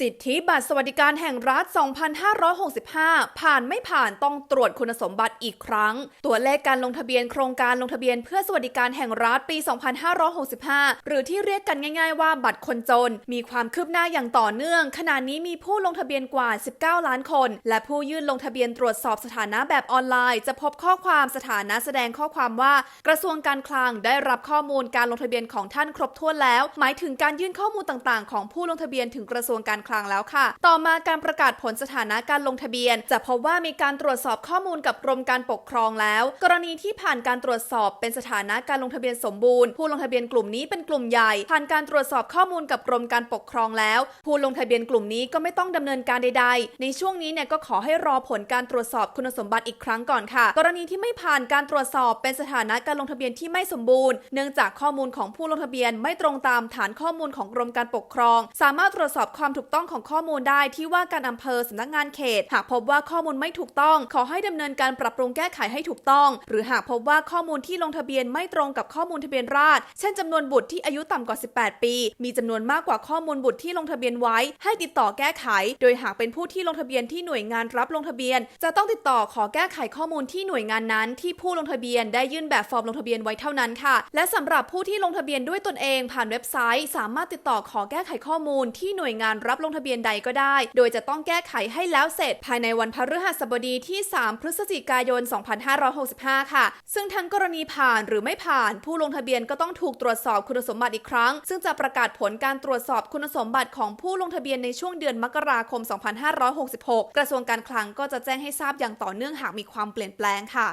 สิทธิบัตรสวัสดิการแห่งรัฐ 2565 ผ่านไม่ผ่านต้องตรวจคุณสมบัติอีกครั้ง ตัวเลขการลงทะเบียนโครงการลงทะเบียนเพื่อสวัสดิการแห่งรัฐปี 2565 หรือที่เรียกกันง่าย ๆ ว่าบัตรคนจน มีความคืบหน้าอย่างต่อเนื่อง ขณะนี้มีผู้ลงทะเบียนกว่า 19 ล้านคน และผู้ยื่นลงทะเบียนตรวจสอบสถานะแบบออนไลน์ จะพบข้อความสถานะแสดงข้อความว่า กระทรวงการคลังได้รับข้อมูลการลงทะเบียนของท่านครบถ้วนแล้ว หมายถึงการยื่นข้อมูลต่างๆ ของผู้ลงทะเบียนถึงกระทรวงการคลังแล้วค่ะ ต่อมาการประกาศผลสถานะการลงทะเบียน จะพบว่ามีการตรวจสอบข้อมูลกับกรมการปกครองแล้ว กรณีที่ผ่านการตรวจสอบเป็นสถานะการลงทะเบียนสมบูรณ์ ผู้ลงทะเบียนกลุ่มนี้เป็นกลุ่มใหญ่ ผ่านการตรวจสอบข้อมูลกับกรมการปกครองแล้ว ผู้ลงทะเบียนกลุ่มนี้ก็ไม่ต้องดำเนินการใด ๆ ในช่วงนี้เนี่ยก็ขอให้รอผลการตรวจสอบคุณสมบัติอีกครั้งก่อนค่ะ กรณีที่ไม่ผ่านการตรวจสอบเป็นสถานะการลงทะเบียนที่ไม่สมบูรณ์ เนื่องจากข้อมูลของผู้ลงทะเบียนไม่ตรงตามฐานข้อมูลของกรมการปกครอง สามารถตรวจสอบความถูกต้องของข้อมูลได้ที่ว่าการอำเภอสำนักงานเขต หากพบว่าข้อมูลไม่ถูกต้อง ขอให้ดำเนินการปรับปรุงแก้ไขให้ถูกต้อง หรือหากพบว่าข้อมูลที่ลงทะเบียนไม่ตรงกับข้อมูลทะเบียนราษฎรเช่นจำนวนบุตรที่อายุต่ำกว่า 18 ปี มีจำนวนมากกว่าข้อมูลบุตรที่ลงทะเบียนไว้ ให้ติดต่อแก้ไข โดยหากเป็นผู้ที่ลงทะเบียนที่หน่วยงานรับลงทะเบียน จะต้องติดต่อขอแก้ไขข้อมูลที่หน่วยงานนั้น ที่ผู้ลงทะเบียนได้ยื่นแบบฟอร์มลงทะเบียนไว้เท่านั้นค่ะ และสำหรับผู้ที่ลงทะเบียนด้วยตนเองผ่านเว็บไซต์ สามารถติดต่อขอแก้ไขข้อมูลที่หน่วยงานรับรับลงทะเบียนใดก็ได้ โดยจะต้องแก้ไขให้แล้วเสร็จภายในวันพฤหัสบดีที่ 3 พฤศจิกายน 2565 ค่ะ ซึ่งทั้งกรณีผ่านหรือไม่ผ่าน ผู้ลงทะเบียนก็ต้องถูกตรวจสอบคุณสมบัติอีกครั้ง ซึ่งจะประกาศผลการตรวจสอบคุณสมบัติของผู้ลงทะเบียนในช่วงเดือนมกราคม 2566 กระทรวงการคลังก็จะแจ้งให้ทราบอย่างต่อเนื่องหากมีความเปลี่ยนแปลงค่ะ